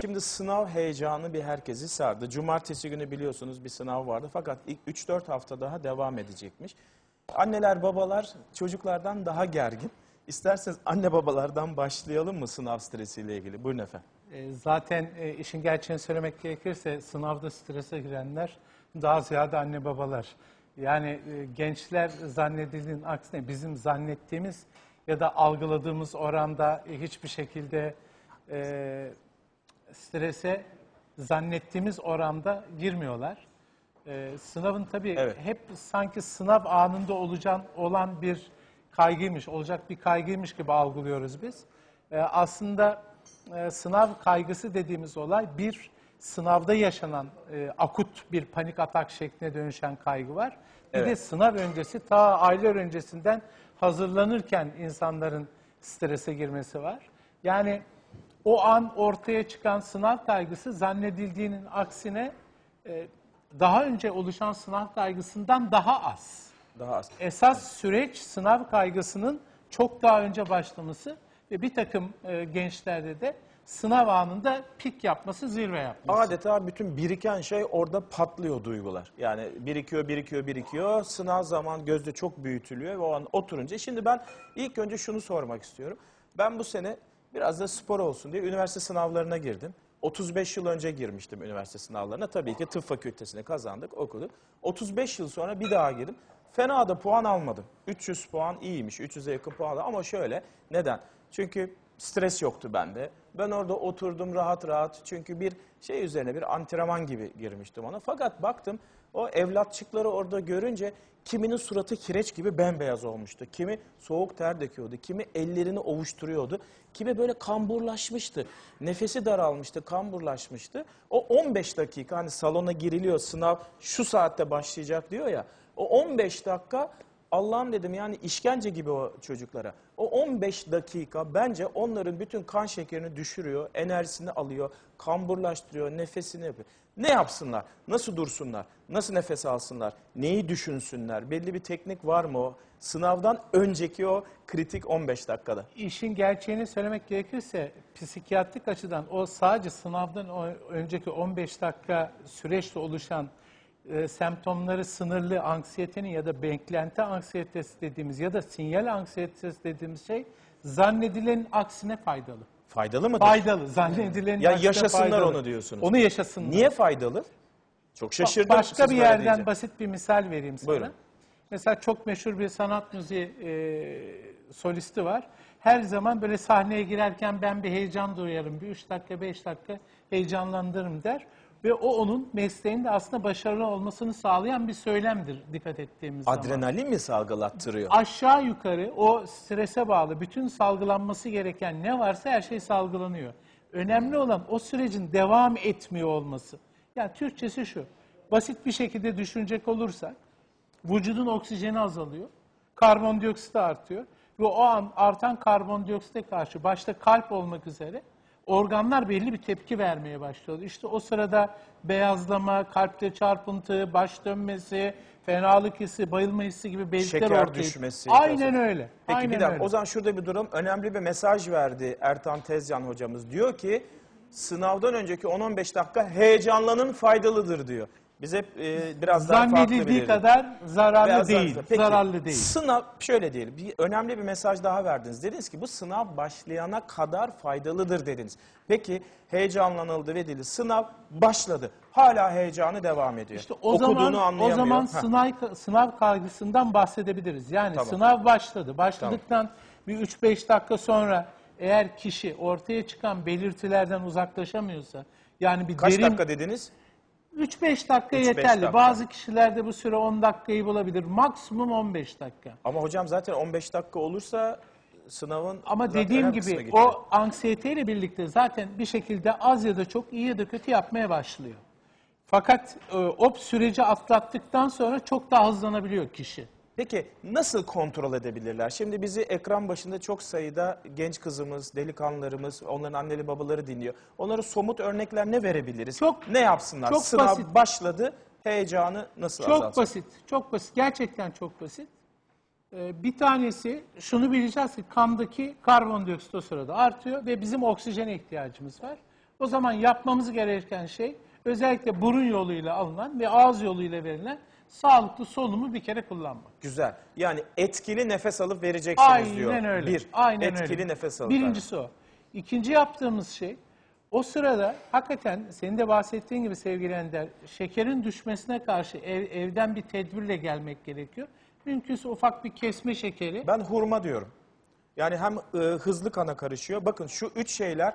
Şimdi sınav heyecanı bir herkesi sardı. Cumartesi günü biliyorsunuz bir sınav vardı fakat ilk 3-4 hafta daha devam edecekmiş. Anneler babalar çocuklardan daha gergin. İsterseniz anne babalardan başlayalım mı sınav stresiyle ilgili? Buyurun efendim. E, Zaten e, işin gerçeğini söylemek gerekirse sınavda strese girenler daha ziyade anne babalar. Yani e, gençler zannedildiğinin aksine bizim zannettiğimiz ya da algıladığımız oranda e, hiçbir şekilde e, strese zannettiğimiz oranda girmiyorlar. E, sınavın tabii Evet. hep sanki sınav anında olacağın olan bir kaygıymış, olacak bir kaygıymış gibi algılıyoruz biz. E, aslında e, sınav kaygısı dediğimiz olay bir sınavda yaşanan e, akut bir panik atak şekline dönüşen kaygı var. Bir de Evet. sınav öncesi ta aylar öncesinden hazırlanırken insanların strese girmesi var. Yani o an ortaya çıkan sınav kaygısı zannedildiğinin aksine e, daha önce oluşan sınav kaygısından daha az. Daha az. Esas süreç sınav kaygısının çok daha önce başlaması ve bir takım e, gençlerde de sınav anında pik yapması, zirve yapması. Adeta bütün biriken şey orada patlıyor duygular. Yani birikiyor, birikiyor, birikiyor. Sınav zaman gözde çok büyütülüyor ve o an oturunca. Şimdi ben ilk önce şunu sormak istiyorum. Ben bu sene biraz da spor olsun diye üniversite sınavlarına girdim. 35 yıl önce girmiştim üniversite sınavlarına. Tabii ki tıp fakültesini kazandık, okuduk. 35 yıl sonra bir daha girdim. Fena da puan almadım. 300 puan iyiymiş, 300'e yakın puan aldım. Ama şöyle, neden? Çünkü stres yoktu bende. Ben orada oturdum rahat rahat. Çünkü bir şey üzerine bir antrenman gibi girmiştim ona. Fakat baktım o evlatçıkları orada görünce kiminin suratı kireç gibi bembeyaz olmuştu. Kimi soğuk ter döküyordu. Kimi ellerini ovuşturuyordu. Kimi böyle kamburlaşmıştı. Nefesi daralmıştı, kamburlaşmıştı. O 15 dakika hani salona giriliyor sınav şu saatte başlayacak diyor ya. O 15 dakika Allah'ım dedim yani işkence gibi o çocuklara. O 15 dakika bence onların bütün kan şekerini düşürüyor, enerjisini alıyor, kamburlaştırıyor, nefesini yapıyor. Ne yapsınlar? Nasıl dursunlar? Nasıl nefes alsınlar? Neyi düşünsünler? Belli bir teknik var mı o? Sınavdan önceki o kritik 15 dakikada. İşin gerçeğini söylemek gerekirse psikiyatrik açıdan o sadece sınavdan önceki 15 dakika süreçte oluşan e, semptomları sınırlı anksiyetenin ya da beklenti anksiyetesi dediğimiz ya da sinyal anksiyetesi dediğimiz şey zannedilenin aksine faydalı. Faydalı mı? Faydalı. Zannedilenin Ya aksine yaşasınlar faydalı. onu diyorsunuz. Onu yaşasınlar. Niye faydalı? Çok Ba- şaşırdım. Başka siz bir yerden deyince. basit bir misal vereyim sana. Buyurun. Mesela çok meşhur bir sanat müziği e, solisti var. Her zaman böyle sahneye girerken ben bir heyecan duyarım. Bir üç dakika, beş dakika heyecanlandırırım der. Ve o onun mesleğinde aslında başarılı olmasını sağlayan bir söylemdir dikkat ettiğimiz zaman. Adrenalin mi salgılattırıyor? Aşağı yukarı o strese bağlı bütün salgılanması gereken ne varsa her şey salgılanıyor. Önemli olan o sürecin devam etmiyor olması. Yani Türkçesi şu. Basit bir şekilde düşünecek olursak vücudun oksijeni azalıyor. Karbondioksit artıyor. Ve o an artan karbondioksite karşı başta kalp olmak üzere organlar belli bir tepki vermeye başlıyor. İşte o sırada beyazlama, kalpte çarpıntı, baş dönmesi, fenalık hissi, bayılma hissi gibi belirtiler Şeker ortaya düşmesi. Aynen öyle. Peki Aynen bir dakika öyle. o zaman şurada bir durum. Önemli bir mesaj verdi Ertan Tezcan hocamız. Diyor ki sınavdan önceki 10-15 dakika heyecanlanın faydalıdır diyor. Biz hep e, biraz daha farklı Zannedildiği kadar zararlı Biraz daha değil. Peki, zararlı değil. Sınav şöyle diyelim. Bir önemli bir mesaj daha verdiniz. Dediniz ki bu sınav başlayana kadar faydalıdır dediniz. Peki heyecanlanıldı ve dedi sınav başladı. Hala heyecanı devam ediyor. İşte o Okuduğunu zaman o anlayamıyor. zaman Heh. sınav sınav kaygısından bahsedebiliriz. Yani Tamam. sınav başladı. Başladıktan bir 3-5 dakika sonra eğer kişi ortaya çıkan belirtilerden uzaklaşamıyorsa yani bir Kaç derin dakika dediniz? 3-5 dakika 3-5 yeterli. dakika. Bazı kişilerde bu süre 10 dakikayı bulabilir. Maksimum 15 dakika. Ama hocam zaten 15 dakika olursa sınavın Ama zaten dediğim önemli kısmı gibi geçiyor. o anksiyeteyle birlikte zaten bir şekilde az ya da çok iyi ya da kötü yapmaya başlıyor. Fakat e, o süreci atlattıktan sonra çok daha hızlanabiliyor kişi. Peki nasıl kontrol edebilirler? Şimdi bizi ekran başında çok sayıda genç kızımız, delikanlılarımız, onların anneli babaları dinliyor. Onlara somut örnekler ne verebiliriz? Çok- ne yapsınlar? çok Sınav basit. başladı, heyecanı nasıl Çok azaltsın? basit, çok basit. Gerçekten çok basit. E, bir tanesi şunu bileceğiz ki kandaki karbondioksit o sırada artıyor ve bizim oksijene ihtiyacımız var. O zaman yapmamız gereken şey özellikle burun yoluyla alınan ve ağız yoluyla verilen sağlıklı solunumu bir kere kullanmak. Güzel. Yani etkili nefes alıp vereceksiniz Aynen diyor. öyle. Bir, Aynen etkili öyle. nefes alıp Birincisi o. İkinci yaptığımız şey o sırada hakikaten senin de bahsettiğin gibi sevgili Ender şekerin düşmesine karşı ev- evden bir tedbirle gelmek gerekiyor. Mümkünse ufak bir kesme şekeri. Ben hurma diyorum. Yani hem e, hızlı kana karışıyor. Bakın şu üç şeyler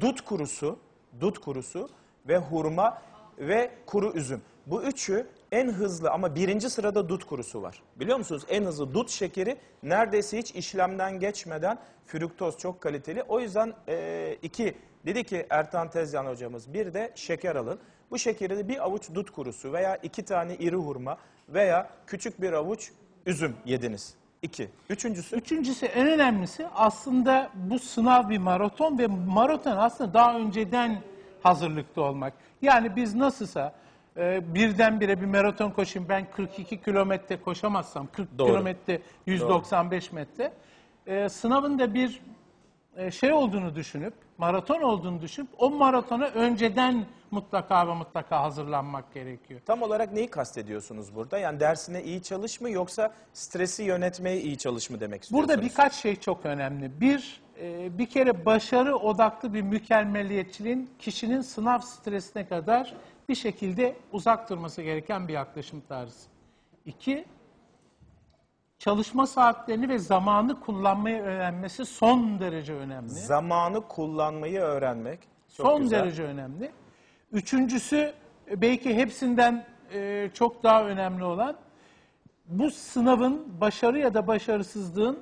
dut kurusu, dut kurusu ve hurma ve kuru üzüm. Bu üçü en hızlı ama birinci sırada dut kurusu var. Biliyor musunuz? En hızlı dut şekeri neredeyse hiç işlemden geçmeden fruktoz çok kaliteli. O yüzden e, iki dedi ki Ertan Tezcan hocamız bir de şeker alın. Bu şekeri de bir avuç dut kurusu veya iki tane iri hurma veya küçük bir avuç üzüm yediniz. İki. Üçüncüsü Üçüncüsü en önemlisi aslında bu sınav bir maraton ve maraton aslında daha önceden hazırlıklı olmak. Yani biz nasılsa e, birdenbire bir maraton koşayım ben 42 kilometre koşamazsam 40 Doğru. kilometre 195 metre e, sınavın da bir e, şey olduğunu düşünüp maraton olduğunu düşünüp o maratona önceden mutlaka ve mutlaka hazırlanmak gerekiyor. Tam olarak neyi kastediyorsunuz burada? Yani dersine iyi çalış mı yoksa stresi yönetmeye iyi çalış mı demek istiyorsunuz? Burada birkaç şey çok önemli. Bir, e, bir kere başarı odaklı bir mükemmeliyetçiliğin kişinin sınav stresine kadar bir şekilde uzak durması gereken bir yaklaşım tarzı. İki, çalışma saatlerini ve zamanı kullanmayı öğrenmesi son derece önemli. Zamanı kullanmayı öğrenmek. Çok son güzel. derece önemli. Üçüncüsü e, belki hepsinden e, çok daha önemli olan bu sınavın başarı ya da başarısızlığın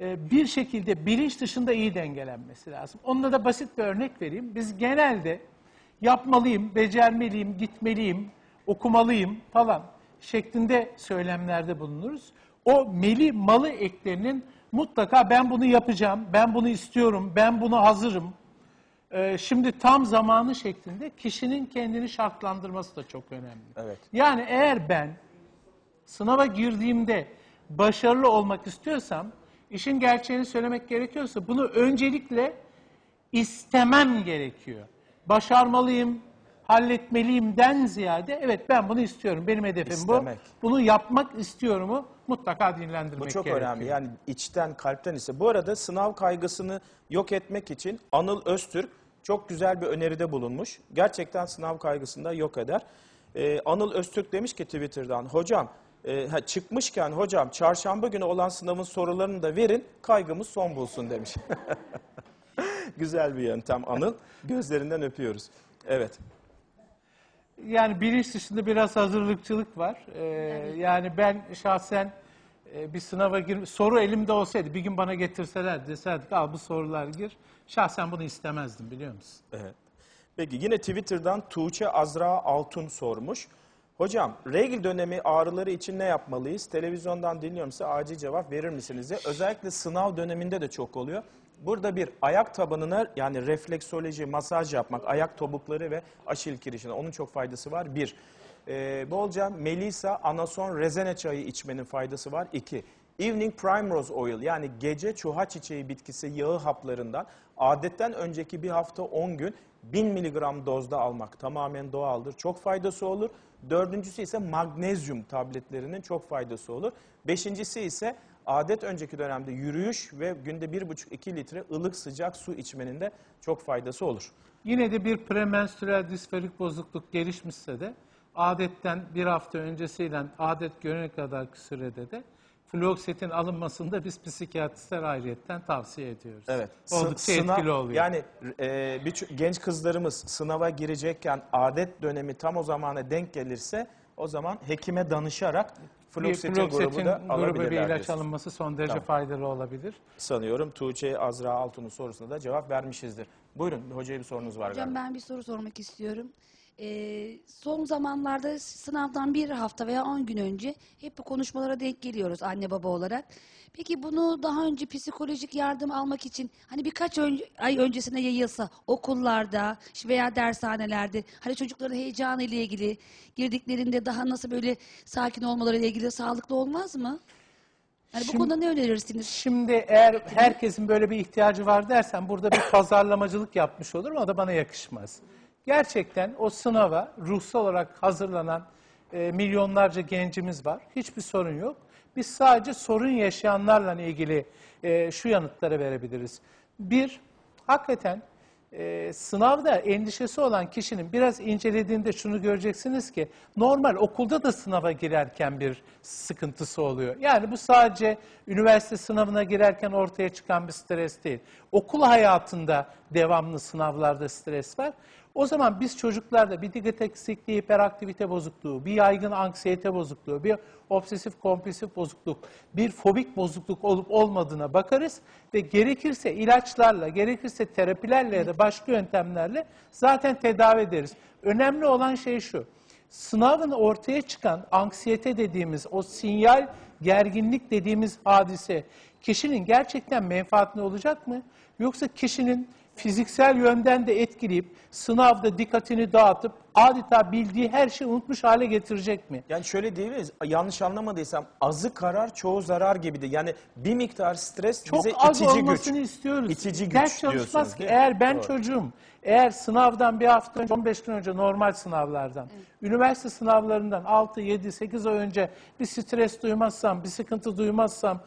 e, bir şekilde bilinç dışında iyi dengelenmesi lazım. Onunla da basit bir örnek vereyim. Biz genelde yapmalıyım, becermeliyim, gitmeliyim, okumalıyım falan şeklinde söylemlerde bulunuruz. O meli malı eklerinin mutlaka ben bunu yapacağım, ben bunu istiyorum, ben buna hazırım, ee, şimdi tam zamanı şeklinde kişinin kendini şartlandırması da çok önemli. Evet. Yani eğer ben sınava girdiğimde başarılı olmak istiyorsam, işin gerçeğini söylemek gerekiyorsa bunu öncelikle istemem gerekiyor. Başarmalıyım, halletmeliyimden ziyade evet ben bunu istiyorum, benim hedefim İstemek. bu. Bunu yapmak istiyorumu mutlaka dinlendirmek Bu çok gerekiyor. önemli. Yani içten, kalpten ise. Bu arada sınav kaygısını yok etmek için Anıl Öztürk çok güzel bir öneride bulunmuş. Gerçekten sınav kaygısını da yok eder. Ee, Anıl Öztürk demiş ki Twitter'dan, hocam e, ha, çıkmışken hocam çarşamba günü olan sınavın sorularını da verin, kaygımız son bulsun demiş. güzel bir yöntem Anıl. Gözlerinden öpüyoruz. Evet. Yani bilinç dışında biraz hazırlıkçılık var. Ee, Yani ben şahsen e, bir sınava gir soru elimde olsaydı bir gün bana getirseler deserdik al bu sorular gir. Şahsen bunu istemezdim biliyor musun? Evet. Peki yine Twitter'dan Tuğçe Azra Altun sormuş. Hocam regl dönemi ağrıları için ne yapmalıyız? Televizyondan dinliyorum size acil cevap verir misiniz diye. Özellikle sınav döneminde de çok oluyor. Burada bir ayak tabanına yani refleksoloji, masaj yapmak, ayak topukları ve aşil kirişine onun çok faydası var. Bir, Ee, bolca melisa, anason, rezene çayı içmenin faydası var. İki, evening primrose oil yani gece çuha çiçeği bitkisi yağı haplarından adetten önceki bir hafta 10 gün 1000 miligram dozda almak tamamen doğaldır. Çok faydası olur. Dördüncüsü ise magnezyum tabletlerinin çok faydası olur. Beşincisi ise adet önceki dönemde yürüyüş ve günde 1,5-2 litre ılık sıcak su içmenin de çok faydası olur. Yine de bir premenstrüel disforik bozukluk gelişmişse de adetten bir hafta öncesiyle adet görene kadar sürede de fluoksetin alınmasını da biz psikiyatristler ayrıyetten tavsiye ediyoruz. Evet. Oldukça Sı- sınav- etkili oluyor. Yani e, bir genç kızlarımız sınava girecekken adet dönemi tam o zamana denk gelirse o zaman hekime danışarak bir fluoksetin, fluoksetin grubu da grubu bir ilaç alınması son derece Tamam. faydalı olabilir. Sanıyorum Tuğçe Azra Altun'un sorusuna da cevap vermişizdir. Buyurun hocaya bir sorunuz var Hocam galiba. ben bir soru sormak istiyorum. Ee, son zamanlarda sınavdan bir hafta veya 10 gün önce hep bu konuşmalara denk geliyoruz anne baba olarak. Peki bunu daha önce psikolojik yardım almak için hani birkaç ön- ay öncesine yayılsa okullarda veya dershanelerde hani çocukların heyecanı ile ilgili girdiklerinde daha nasıl böyle sakin olmaları ile ilgili sağlıklı olmaz mı? Yani bu Şimdi- konuda ne önerirsiniz? Şimdi eğer herkesin böyle bir ihtiyacı var dersen burada bir pazarlamacılık yapmış olurum. O da bana yakışmaz. Gerçekten o sınava ruhsal olarak hazırlanan e, milyonlarca gencimiz var. Hiçbir sorun yok. Biz sadece sorun yaşayanlarla ilgili e, şu yanıtları verebiliriz. Bir, hakikaten e, sınavda endişesi olan kişinin biraz incelediğinde şunu göreceksiniz ki normal okulda da sınava girerken bir sıkıntısı oluyor. Yani bu sadece üniversite sınavına girerken ortaya çıkan bir stres değil. Okul hayatında devamlı sınavlarda stres var. O zaman biz çocuklarda bir dikkat eksikliği, hiperaktivite bozukluğu, bir yaygın anksiyete bozukluğu, bir obsesif kompulsif bozukluk, bir fobik bozukluk olup olmadığına bakarız ve gerekirse ilaçlarla, gerekirse terapilerle ya da başka yöntemlerle zaten tedavi ederiz. Önemli olan şey şu. Sınavın ortaya çıkan anksiyete dediğimiz o sinyal gerginlik dediğimiz hadise kişinin gerçekten menfaatine olacak mı? Yoksa kişinin fiziksel yönden de etkileyip sınavda dikkatini dağıtıp adeta bildiği her şeyi unutmuş hale getirecek mi? Yani şöyle diyebiliriz, yanlış anlamadıysam azı karar çoğu zarar gibidir. Yani bir miktar stres Çok bize az itici olmasını güç. istiyoruz. İtici güç Ders çalışmaz ki. değil? Eğer ben Doğru. çocuğum, eğer sınavdan bir hafta önce, 15 gün önce normal sınavlardan, üniversite sınavlarından 6, 7, 8 ay önce bir stres duymazsam, bir sıkıntı duymazsam,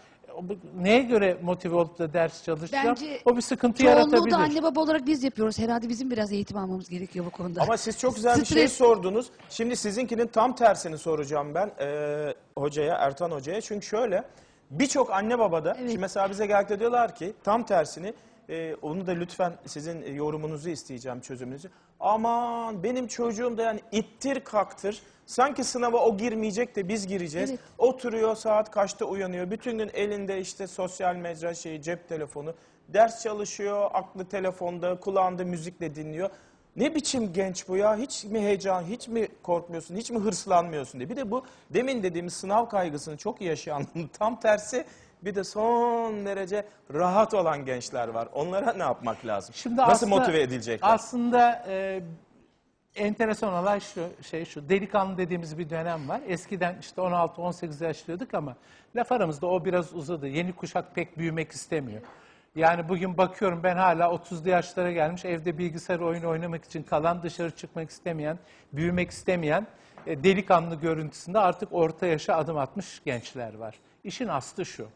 neye göre motive olup da ders çalışacağım? Bence o bir sıkıntı yaratabilir. da anne baba olarak biz yapıyoruz. Herhalde bizim biraz eğitim almamız gerekiyor bu konuda. Ama siz çok güzel bir şey Stres- sordunuz. Şimdi sizinkinin tam tersini soracağım ben e, hocaya, Ertan hocaya. Çünkü şöyle birçok anne babada, Evet. şimdi mesela bize geldi diyorlar ki tam tersini, e, onu da lütfen sizin yorumunuzu isteyeceğim, çözümünüzü. Aman benim çocuğum da yani ittir kaktır. Sanki sınava o girmeyecek de biz gireceğiz. Evet. Oturuyor saat kaçta uyanıyor. Bütün gün elinde işte sosyal mecra şeyi, cep telefonu. Ders çalışıyor, aklı telefonda, kulağında müzikle dinliyor. Ne biçim genç bu ya? Hiç mi heyecan, hiç mi korkmuyorsun, hiç mi hırslanmıyorsun diye. Bir de bu demin dediğimiz sınav kaygısını çok iyi yaşayanların tam tersi bir de son derece rahat olan gençler var. Onlara ne yapmak lazım? Şimdi Nasıl aslında- motive edilecekler? Aslında e, enteresan olay şu, şey şu, delikanlı dediğimiz bir dönem var. Eskiden işte 16-18 yaşlıyorduk ama laf aramızda o biraz uzadı. Yeni kuşak pek büyümek istemiyor. Yani bugün bakıyorum ben hala 30'lu yaşlara gelmiş evde bilgisayar oyunu oynamak için kalan dışarı çıkmak istemeyen, büyümek istemeyen e, delikanlı görüntüsünde artık orta yaşa adım atmış gençler var. İşin aslı şu.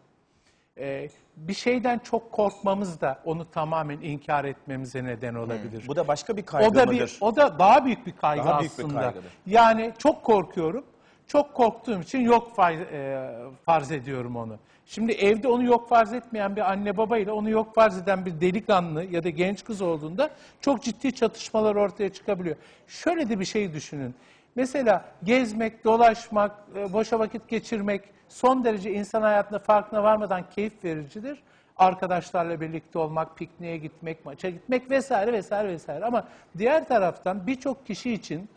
Ee, bir şeyden çok korkmamız da onu tamamen inkar etmemize neden olabilir. Bu da başka bir kaygı o da mıdır? bir o da daha büyük bir kaygı Daha büyük bir aslında. kaygıdır. Yani çok korkuyorum. Çok korktuğum için yok far, e, farz ediyorum onu. Şimdi evde onu yok farz etmeyen bir anne baba ile onu yok farz eden bir delikanlı ya da genç kız olduğunda çok ciddi çatışmalar ortaya çıkabiliyor. Şöyle de bir şey düşünün. Mesela gezmek, dolaşmak, e, boşa vakit geçirmek son derece insan hayatında farkına varmadan keyif vericidir. Arkadaşlarla birlikte olmak, pikniğe gitmek, maça gitmek vesaire vesaire vesaire. Ama diğer taraftan birçok kişi için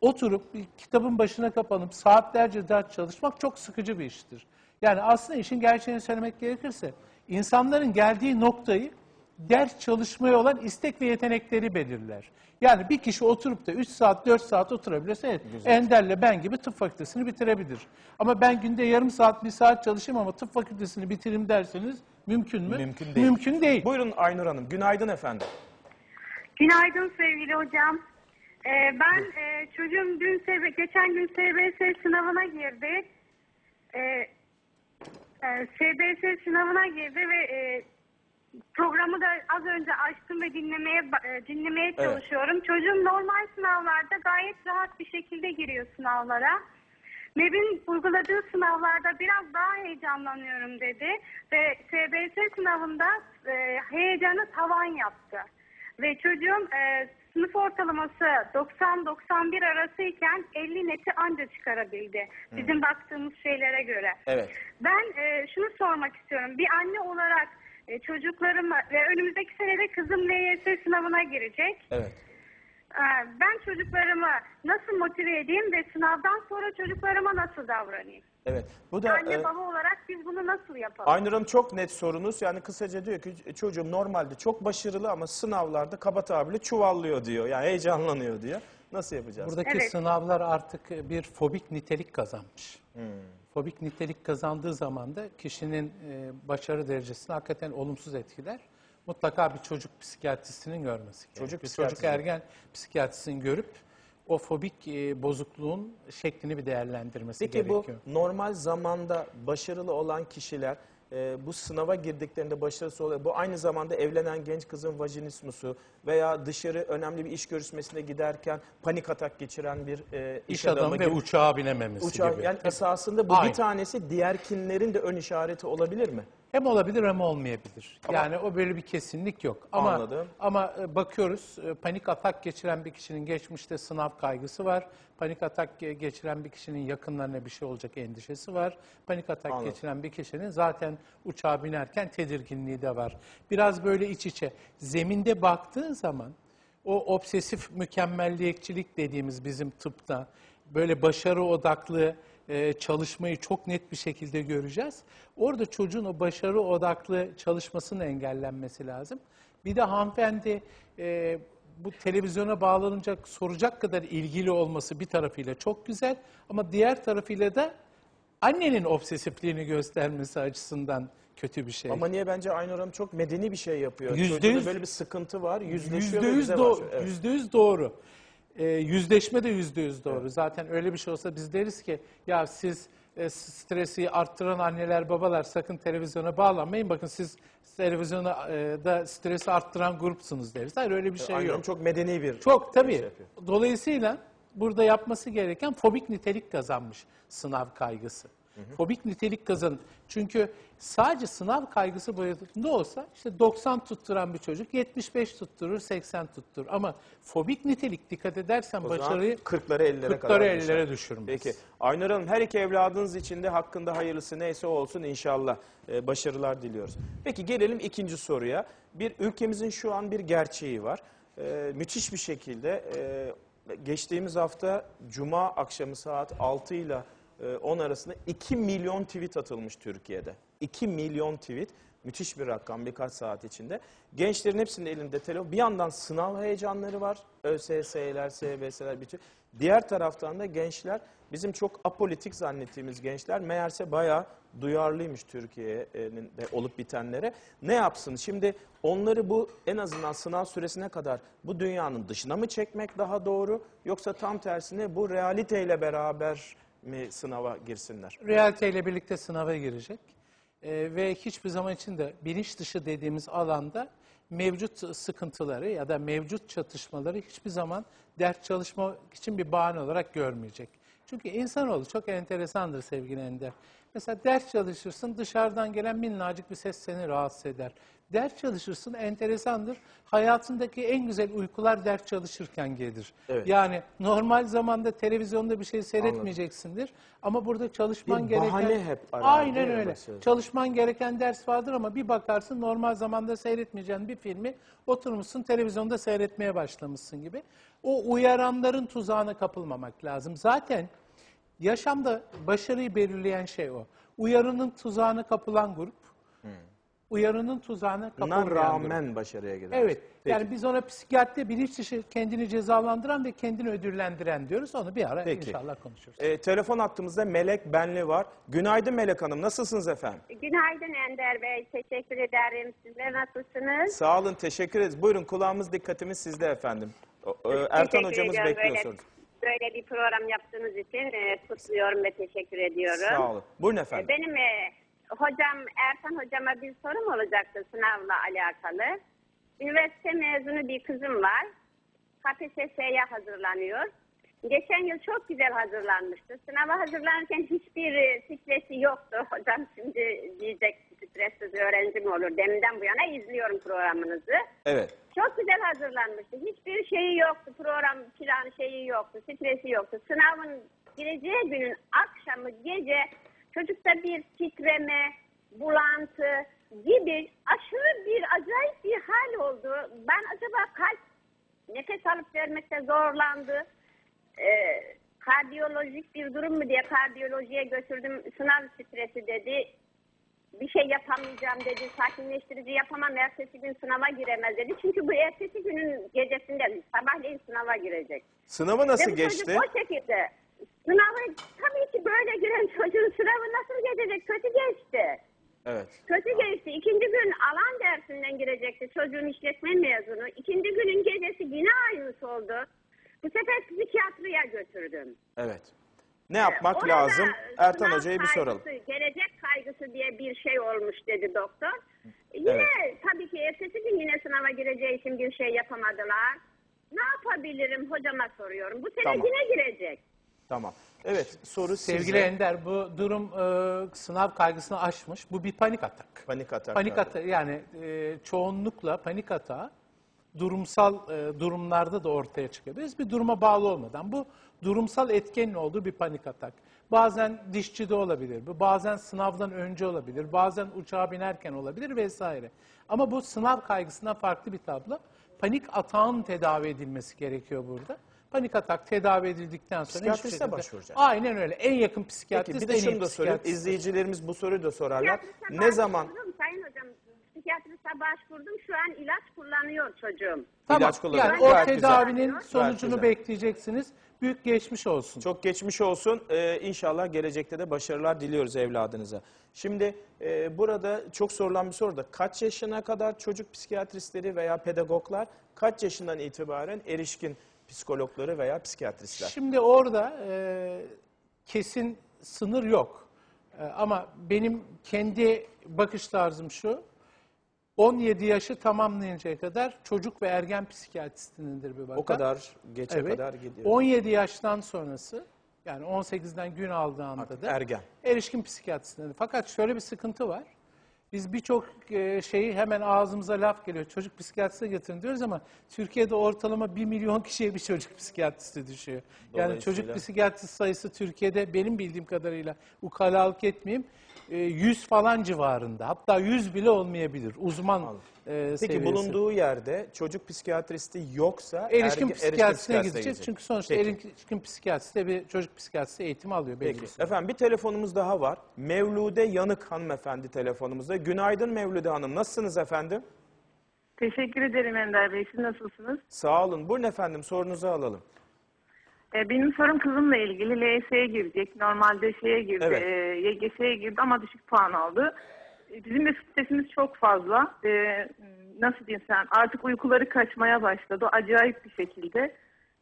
oturup bir kitabın başına kapanıp saatlerce ders çalışmak çok sıkıcı bir iştir. Yani aslında işin gerçeğini söylemek gerekirse insanların geldiği noktayı ders çalışmaya olan istek ve yetenekleri belirler. Yani bir kişi oturup da 3 saat 4 saat oturabilirse evet, Ender'le ben gibi tıp fakültesini bitirebilir. Ama ben günde yarım saat bir saat çalışayım ama tıp fakültesini bitireyim derseniz mümkün mü? Mümkün değil. Mümkün değil. Buyurun Aynur Hanım. Günaydın efendim. Günaydın sevgili hocam. Ee, ben e, çocuğum dün SB geçen gün SBS sınavına girdi. Ee, e, SBS sınavına girdi ve e, programı da az önce açtım ve dinlemeye e, dinlemeye Evet. çalışıyorum. Çocuğum normal sınavlarda gayet rahat bir şekilde giriyor sınavlara. MEB'in uyguladığı sınavlarda biraz daha heyecanlanıyorum dedi ve SBS sınavında e, heyecanı tavan yaptı. Ve çocuğum e, sınıf ortalaması 90-91 arasıyken 50 neti anca çıkarabildi. Bizim baktığımız şeylere göre. Evet. Ben e, şunu sormak istiyorum. Bir anne olarak e, çocuklarımı ve önümüzdeki senede kızım LYS sınavına girecek. Evet. E, ben çocuklarımı nasıl motive edeyim ve sınavdan sonra çocuklarıma nasıl davranayım? Evet. Bu da Anne e, baba olarak biz bunu nasıl yapalım? Aynur Hanım çok net sorunuz. Yani kısaca diyor ki çocuğum normalde çok başarılı ama sınavlarda kaba tabirle çuvallıyor diyor. Yani heyecanlanıyor diyor. Nasıl yapacağız? Buradaki Evet. sınavlar artık bir fobik nitelik kazanmış. Fobik nitelik kazandığı zaman da kişinin e, başarı derecesini hakikaten olumsuz etkiler. Mutlaka bir çocuk psikiyatristinin görmesi gerekiyor. Çocuk bir çocuk ergen psikiyatrisinin görüp o fobik e, bozukluğun şeklini bir değerlendirmesi Peki gerekiyor. bu normal zamanda başarılı olan kişiler e, bu sınava girdiklerinde başarısız oluyor. Bu aynı zamanda evlenen genç kızın vajinismusu veya dışarı önemli bir iş görüşmesine giderken panik atak geçiren bir e, iş, İş adamı ve gibi. uçağa binememesi Uçağı- gibi. yani esasında bu Aynı. bir tanesi diğerkinlerin de ön işareti olabilir mi? Hem olabilir hem olmayabilir. Ama- yani o böyle bir kesinlik yok. Ama Anladım. ama e, bakıyoruz e, panik atak geçiren bir kişinin geçmişte sınav kaygısı var. Panik atak ge- geçiren bir kişinin yakınlarına bir şey olacak endişesi var. Panik atak Anladım. geçiren bir kişinin zaten uçağa binerken tedirginliği de var. Biraz böyle iç içe. Zeminde baktığın zaman o obsesif mükemmelliyetçilik dediğimiz bizim tıpta böyle başarı odaklı e, çalışmayı çok net bir şekilde göreceğiz. Orada çocuğun o başarı odaklı çalışmasının engellenmesi lazım. Bir de hanımefendi e, bu televizyona bağlanacak, soracak kadar ilgili olması bir tarafıyla çok güzel ama diğer tarafıyla da annenin obsesifliğini göstermesi açısından kötü bir şey. Ama niye bence Aynur Hanım çok medeni bir şey yapıyor. Yüzde yüz- böyle bir sıkıntı var, yüzleşiyor Yüzde yüz başlıyor. Evet. Yüzde yüz doğru. Ee, yüzleşme de yüzde yüz doğru. Zaten öyle bir şey olsa biz deriz ki ya siz e, stresi arttıran anneler babalar sakın televizyona bağlanmayın. Bakın siz televizyona e, da stresi arttıran grupsunuz deriz. Hayır öyle bir şey Aynur yok. Çok medeni bir Çok tabii. şey yapıyor. Dolayısıyla burada yapması gereken fobik nitelik kazanmış sınav kaygısı. Fobik nitelik kazan. Çünkü sadece sınav kaygısı boyutunda olsa işte 90 tutturan bir çocuk 75 tutturur, 80 tutturur. Ama fobik nitelik dikkat edersen O başarıyı 40'lara 50'lere 40'lara kadar 50'lere düşer. düşürmez. Peki Aynur Hanım her iki evladınız için de hakkında hayırlısı neyse olsun inşallah Ee, başarılar diliyoruz. Peki gelelim ikinci soruya. Bir ülkemizin şu an bir gerçeği var. Ee, müthiş bir şekilde e, geçtiğimiz hafta Cuma akşamı saat 6 ile 10 arasında 2 milyon tweet atılmış Türkiye'de. 2 milyon tweet. Müthiş bir rakam birkaç saat içinde. Gençlerin hepsinin elinde telefon. Bir yandan sınav heyecanları var. ÖSS'ler, SBS'ler bütün. Diğer taraftan da gençler bizim çok apolitik zannettiğimiz gençler meğerse bayağı duyarlıymış Türkiye'nin de olup bitenlere. Ne yapsın? Şimdi onları bu en azından sınav süresine kadar bu dünyanın dışına mı çekmek daha doğru yoksa tam tersine bu realiteyle beraber mi sınava girsinler? realiteyle birlikte sınava girecek. Ee, ve hiçbir zaman için de bilinç dışı dediğimiz alanda mevcut sıkıntıları ya da mevcut çatışmaları hiçbir zaman ders çalışma için bir bahane olarak görmeyecek. Çünkü insanoğlu çok enteresandır sevgili Ender. Mesela ders çalışırsın dışarıdan gelen minnacık bir ses seni rahatsız eder. Ders çalışırsın enteresandır. Hayatındaki en güzel uykular ders çalışırken gelir. Evet. Yani normal zamanda televizyonda bir şey seyretmeyeceksindir. Ama burada çalışman Bir gereken... bahane hep arar, Aynen mi öyle. mesela? Çalışman gereken ders vardır ama bir bakarsın normal zamanda seyretmeyeceğin bir filmi oturmuşsun televizyonda seyretmeye başlamışsın gibi. O uyaranların tuzağına kapılmamak lazım. Zaten yaşamda başarıyı belirleyen şey o. Uyarının tuzağına kapılan grup, uyarının tuzağına Buna kapılmayan rağmen başarıya gider. Evet. Peki. Yani biz ona psikiyatride bilinç dışı kendini cezalandıran ve kendini ödüllendiren diyoruz. Onu bir ara Peki. inşallah konuşuruz. Ee, telefon hattımızda Melek Benli var. Günaydın Melek Hanım. Nasılsınız efendim? Günaydın Ender Bey. Teşekkür ederim. Sizler nasılsınız? Sağ olun, teşekkür ederiz. Buyurun kulağımız dikkatimiz sizde efendim. O- e, Ertan Teşekkür hocamız ediyorum. bekliyor Böyle, sorunuzu. böyle bir program yaptığınız için e, kutluyorum ve teşekkür ediyorum. Sağ olun. Buyurun efendim. Benim e, hocam Ertan hocama bir sorum olacaktı sınavla alakalı. Üniversite mezunu bir kızım var. KPSS'ye hazırlanıyor. Geçen yıl çok güzel hazırlanmıştı. Sınava hazırlanırken hiçbir e, stresi yoktu. Hocam şimdi diyecek stressiz öğrenci mi olur? Deminden bu yana izliyorum programınızı. Evet. Çok güzel hazırlanmıştı. Hiçbir şeyi yoktu. Program plan şeyi yoktu. Stresi yoktu. Sınavın gireceği günün akşamı gece çocukta bir titreme, bulantı gibi aşırı bir acayip bir hal oldu. Ben acaba kalp nefes alıp vermekte zorlandı. Ee, kardiyolojik bir durum mu diye kardiyolojiye götürdüm. Sınav stresi dedi bir şey yapamayacağım dedi, sakinleştirici yapamam, ertesi gün sınava giremez dedi. Çünkü bu ertesi günün gecesinde sabahleyin sınava girecek. Sınavı nasıl Ve geçti? çocuk o şekilde Sınavı tabii ki böyle giren çocuğun sınavı nasıl geçecek? Kötü geçti. Evet. Kötü geçti. İkinci gün alan dersinden girecekti çocuğun işletme mezunu. İkinci günün gecesi yine aynısı oldu. Bu sefer psikiyatriye götürdüm. Evet. Ne yapmak Orada lazım? Ertan sınav Hoca'ya bir kaygısı, soralım. Gelecek kaygısı diye bir şey olmuş dedi doktor. Yine Evet. tabii ki ertesi gün yine sınava gireceği için bir şey yapamadılar. Ne yapabilirim hocama soruyorum. Bu sene Tamam. yine girecek. Tamam. Evet soru Sevgili size. Ender bu durum e, sınav kaygısını aşmış. Bu bir panik atak. Panik atak. Panik atak yani e, çoğunlukla panik atağı durumsal e, durumlarda da ortaya çıkabilir. Bir duruma bağlı olmadan bu durumsal etkenin olduğu bir panik atak. Bazen dişçide olabilir, bu bazen sınavdan önce olabilir, bazen uçağa binerken olabilir vesaire. Ama bu sınav kaygısından farklı bir tablo. Panik atağın tedavi edilmesi gerekiyor burada. Panik atak tedavi edildikten sonra hiçbir Psikiyatriste şekilde- başvuracak. Aynen öyle. En yakın psikiyatrist Peki bir de en iyi şunu da sorayım. psikiyatrist. İzleyicilerimiz bu soruyu da sorarlar. Psikiyatriste Ne zaman başvurdum Sayın hocam psikiyatriste başvurdum. Şu an ilaç kullanıyor çocuğum. Tamam. İlaç kullanıyor. Yani o Gayet güzel. tedavinin Gayet sonucunu güzel. bekleyeceksiniz. Büyük geçmiş olsun. Çok geçmiş olsun. Ee, inşallah gelecekte de başarılar diliyoruz evladınıza. Şimdi e, burada çok sorulan bir soru da kaç yaşına kadar çocuk psikiyatristleri veya pedagoglar kaç yaşından itibaren erişkin psikologları veya psikiyatristler? Şimdi orada e, kesin sınır yok. E, ama benim kendi bakış tarzım şu. 17 yaşı tamamlayıncaya kadar çocuk ve ergen psikiyatristindir bir vaka. O kadar geçe Evet. kadar gidiyor. 17 yaştan sonrası yani 18'den gün aldığı anda Artık da ergen. erişkin psikiyatristindedir. Fakat şöyle bir sıkıntı var. Biz birçok e, şeyi hemen ağzımıza laf geliyor. Çocuk psikiyatriste getirin diyoruz ama Türkiye'de ortalama 1 milyon kişiye bir çocuk psikiyatristi düşüyor. Yani çocuk psikiyatrist sayısı Türkiye'de benim bildiğim kadarıyla ukalalık etmeyeyim e, 100 falan civarında. Hatta 100 bile olmayabilir. Uzman Anladım. E, Peki seviyesi. bulunduğu yerde çocuk psikiyatristi yoksa Erişkin erge- psikiyatrisine gidecek. Çünkü sonuçta Peki. erişkin psikiyatrist de bir çocuk psikiyatristi eğitimi alıyor belli Peki. süre. Efendim bir telefonumuz daha var. Mevlude Yanık hanımefendi telefonumuzda. Günaydın Mevlude Hanım. Nasılsınız efendim? Teşekkür ederim Ender Bey. Siz nasılsınız? Sağ olun. Buyurun efendim sorunuzu alalım. Ee, benim sorum kızımla ilgili. LS'ye girecek. Normalde şeye girdi. Evet. e, YGS'ye girdi ama düşük puan aldı. E, Bizim de stresimiz çok fazla. Ee, nasıl diyeyim sen? Artık uykuları kaçmaya başladı. Acayip bir şekilde.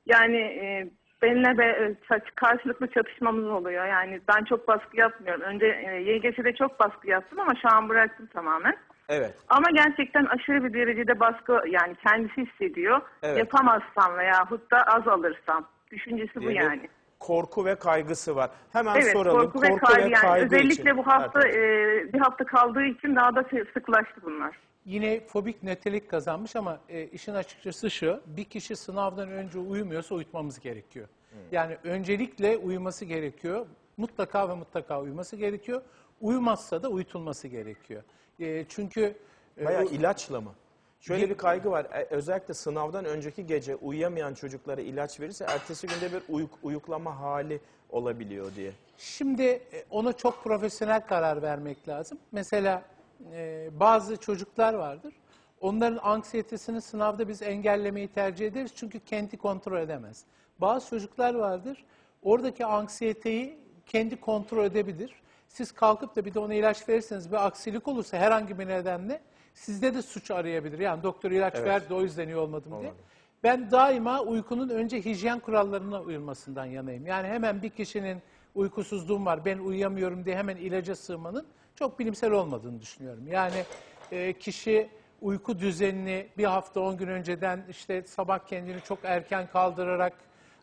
Yani e, benimle de e, karşılıklı çatışmamız oluyor. Yani ben çok baskı yapmıyorum. Önce e, YGS'de çok baskı yaptım ama şu an bıraktım tamamen. Evet. Ama gerçekten aşırı bir derecede baskı yani kendisi hissediyor. Evet. Yapamazsam veyahut da az alırsam. Düşüncesi bu yani. Korku ve kaygısı var. Hemen Evet soralım. korku, ve kaygı yani. kaygı Özellikle için. bu hafta Hocam. e, bir hafta kaldığı için daha da sıklaştı bunlar. Yine fobik nitelik kazanmış ama e, işin açıkçası şu, bir kişi sınavdan önce uyumuyorsa uyutmamız gerekiyor. Yani öncelikle uyuması gerekiyor. Mutlaka ve mutlaka uyuması gerekiyor. Uyumazsa da uyutulması gerekiyor. E, çünkü e, Bayağı o- ilaçla mı? Şöyle bir kaygı var. E, Özellikle sınavdan önceki gece uyuyamayan çocuklara ilaç verirse ertesi günde bir uyuk, uyuklama hali olabiliyor diye. Şimdi e, ona çok profesyonel karar vermek lazım. Mesela e, bazı çocuklar vardır. Onların anksiyetesini sınavda biz engellemeyi tercih ederiz çünkü kendi kontrol edemez. Bazı çocuklar vardır. Oradaki anksiyeteyi kendi kontrol edebilir. Siz kalkıp da bir de ona ilaç verirseniz bir aksilik olursa herhangi bir nedenle sizde de suç arayabilir. Yani doktor ilaç Evet. verdi o yüzden iyi olmadım diye. Olmadı. Ben daima uykunun önce hijyen kurallarına uyulmasından yanayım. Yani hemen bir kişinin uykusuzluğum var, ben uyuyamıyorum diye hemen ilaca sığmanın çok bilimsel olmadığını düşünüyorum. Yani e, kişi uyku düzenini bir hafta on gün önceden işte sabah kendini çok erken kaldırarak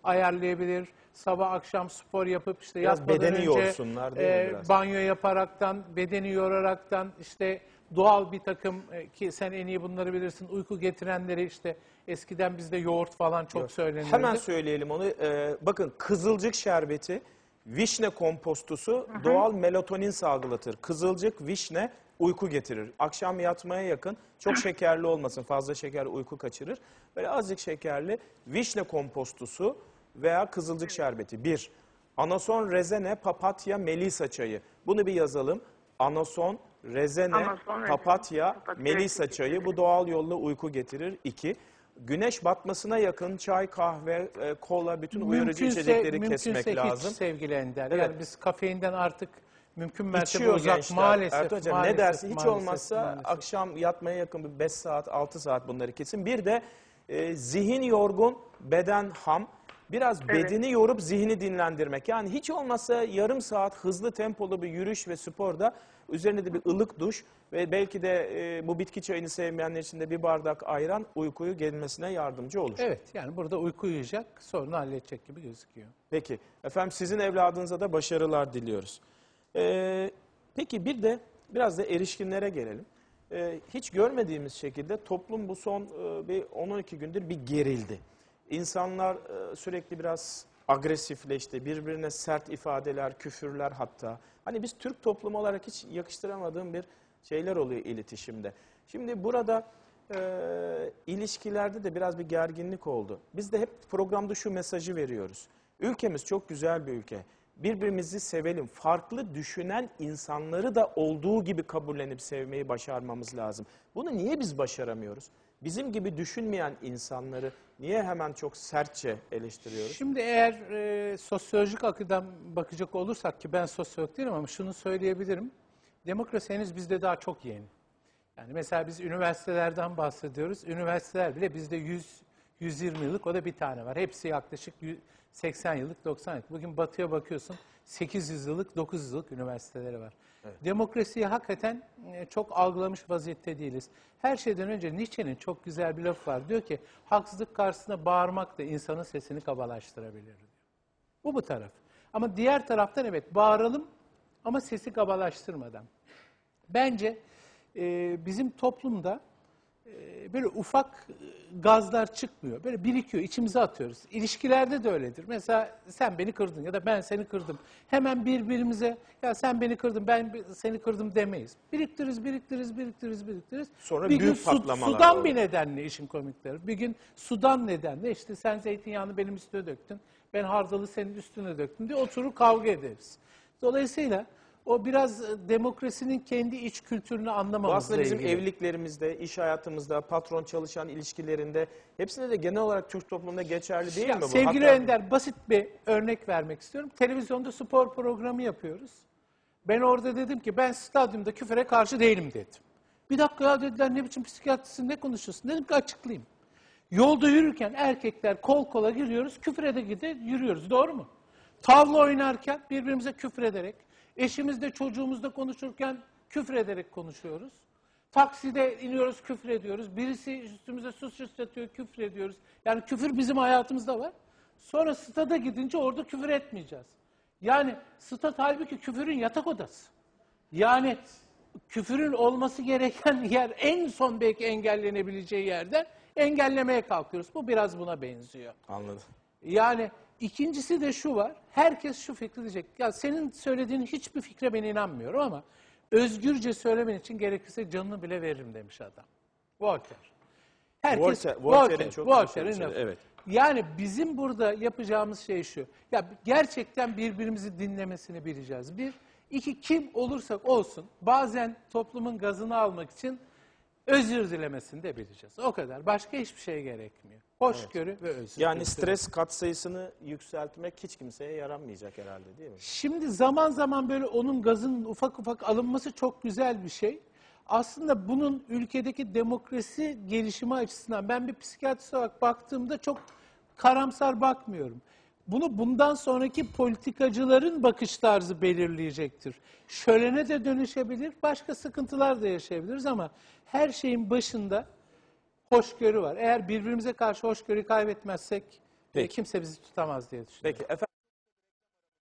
ayarlayabilir. Sabah akşam spor yapıp işte Biraz yatmadan bedeni önce yorsunlar değil mi e, biraz? banyo yaparaktan, bedeni yoraraktan işte doğal bir takım e, ki sen en iyi bunları bilirsin uyku getirenleri işte eskiden bizde yoğurt falan çok söylenirdi. Hemen söyleyelim onu. Ee, bakın kızılcık şerbeti, vişne kompostusu doğal melatonin salgılatır. Kızılcık, vişne uyku getirir. Akşam yatmaya yakın çok şekerli olmasın. Fazla şeker uyku kaçırır. Böyle azıcık şekerli vişne kompostusu veya kızılcık şerbeti. Bir, anason, rezene, papatya, melisa çayı. Bunu bir yazalım. Anason, rezene, papatya, papatya, melisa çayı. Bu doğal yolla uyku getirir. İki, güneş batmasına yakın çay, kahve, e, kola, bütün uyarıcı içecekleri mümkünse kesmek hiç lazım. sevgili Ender. Evet. Yani biz kafeinden artık mümkün mertebe İçiyor uzak gençler. maalesef. Ertuğ Hocam maalesef, ne dersin? Hiç maalesef, olmazsa maalesef. akşam yatmaya yakın bir 5 saat, 6 saat bunları kesin. Bir de e, zihin yorgun, beden ham. Biraz bedeni yorup zihni dinlendirmek. Yani hiç olmazsa yarım saat hızlı tempolu bir yürüyüş ve sporda üzerine de bir ılık duş ve belki de e, bu bitki çayını sevmeyenler için de bir bardak ayran uykuyu gelmesine yardımcı olur. Evet yani burada uyku uyuyacak sorunu halledecek gibi gözüküyor. Peki. Efendim sizin evladınıza da başarılar diliyoruz. Ee, peki bir de biraz da erişkinlere gelelim. Ee, hiç görmediğimiz şekilde toplum bu son e, bir 10-12 gündür bir gerildi. İnsanlar e, sürekli biraz agresifleşti. Birbirine sert ifadeler, küfürler hatta. Hani biz Türk toplumu olarak hiç yakıştıramadığım bir şeyler oluyor iletişimde. Şimdi burada e, ilişkilerde de biraz bir gerginlik oldu. Biz de hep programda şu mesajı veriyoruz. Ülkemiz çok güzel bir ülke. Birbirimizi sevelim. Farklı düşünen insanları da olduğu gibi kabullenip sevmeyi başarmamız lazım. Bunu niye biz başaramıyoruz? Bizim gibi düşünmeyen insanları niye hemen çok sertçe eleştiriyoruz? Şimdi eğer e, sosyolojik açıdan bakacak olursak ki ben sosyolog değilim ama şunu söyleyebilirim. Demokrasi henüz bizde daha çok yeni. Yani mesela biz üniversitelerden bahsediyoruz. Üniversiteler bile bizde 100 120 yıllık o da bir tane var. Hepsi yaklaşık 100 80 yıllık 90 yıllık. Bugün batıya bakıyorsun 800 yıllık 900 yıllık üniversiteleri var. Demokrasiyi hakikaten e, çok algılamış vaziyette değiliz. Her şeyden önce Nietzsche'nin çok güzel bir lafı var. Diyor ki haksızlık karşısında bağırmak da insanın sesini kabalaştırabilir diyor. Bu bu taraf. Ama diğer taraftan evet bağıralım ama sesi kabalaştırmadan. Bence e, bizim toplumda böyle ufak e, gazlar çıkmıyor. Böyle birikiyor, içimize atıyoruz. İlişkilerde de öyledir. Mesela sen beni kırdın ya da ben seni kırdım. Hemen birbirimize ya sen beni kırdın, ben seni kırdım demeyiz. Biriktiririz, biriktiririz, biriktiririz, biriktiririz. Sonra bir büyük gün su- patlamalar sudan olur. bir nedenle işin komikleri. Bir gün sudan nedenle işte sen zeytinyağını benim üstüne döktün, ben hardalı senin üstüne döktüm diye oturur kavga ederiz. Dolayısıyla o biraz e, demokrasinin kendi iç kültürünü Bu anlamamızla aslında bizim ilgili. evliliklerimizde, iş hayatımızda, patron çalışan ilişkilerinde hepsinde de genel olarak Türk toplumunda geçerli değil Ya mi bu? Sevgili Hatta- Ender basit bir örnek vermek istiyorum. Televizyonda spor programı yapıyoruz. Ben orada dedim ki ben stadyumda küfüre karşı değilim dedim. Bir dakika ya dediler ne biçim psikiyatrisin ne konuşuyorsun? Dedim ki açıklayayım. Yolda yürürken erkekler kol kola giriyoruz, küfür ede gide yürüyoruz. Doğru mu? Tavla oynarken birbirimize küfür ederek, eşimizle çocuğumuzla konuşurken küfür ederek konuşuyoruz. Takside iniyoruz küfür ediyoruz. Birisi üstümüze su sıçratıyor küfür ediyoruz. Yani küfür bizim hayatımızda var. Sonra stada gidince orada küfür etmeyeceğiz. Yani stat halbuki küfürün yatak odası. Yani küfürün olması gereken yer en son belki engellenebileceği yerden engellemeye kalkıyoruz. Bu biraz buna benziyor. Anladım. Yani ikincisi de şu var. Herkes şu fikri diyecek. Ya senin söylediğin hiçbir fikre ben inanmıyorum ama özgürce söylemen için gerekirse canını bile veririm demiş adam. Voltaire. Herkes Voltaire- Voltaire'in çok lafı. sözü, evet. Yani bizim burada yapacağımız şey şu. Ya gerçekten birbirimizi dinlemesini bileceğiz. Bir, iki kim olursak olsun bazen toplumun gazını almak için özür dilemesini de bileceğiz. O kadar. Başka hiçbir şey gerekmiyor. Hoşgörü ve özür. Yani kültürü. stres katsayısını yükseltmek hiç kimseye yaramayacak herhalde değil mi? Şimdi zaman zaman böyle onun gazının ufak ufak alınması çok güzel bir şey. Aslında bunun ülkedeki demokrasi gelişimi açısından ben bir psikiyatrist olarak baktığımda çok karamsar bakmıyorum. Bunu bundan sonraki politikacıların bakış tarzı belirleyecektir. Şölene de dönüşebilir, başka sıkıntılar da yaşayabiliriz ama her şeyin başında hoşgörü var. Eğer birbirimize karşı hoşgörü kaybetmezsek Peki. kimse bizi tutamaz diye düşünüyorum. Peki efendim.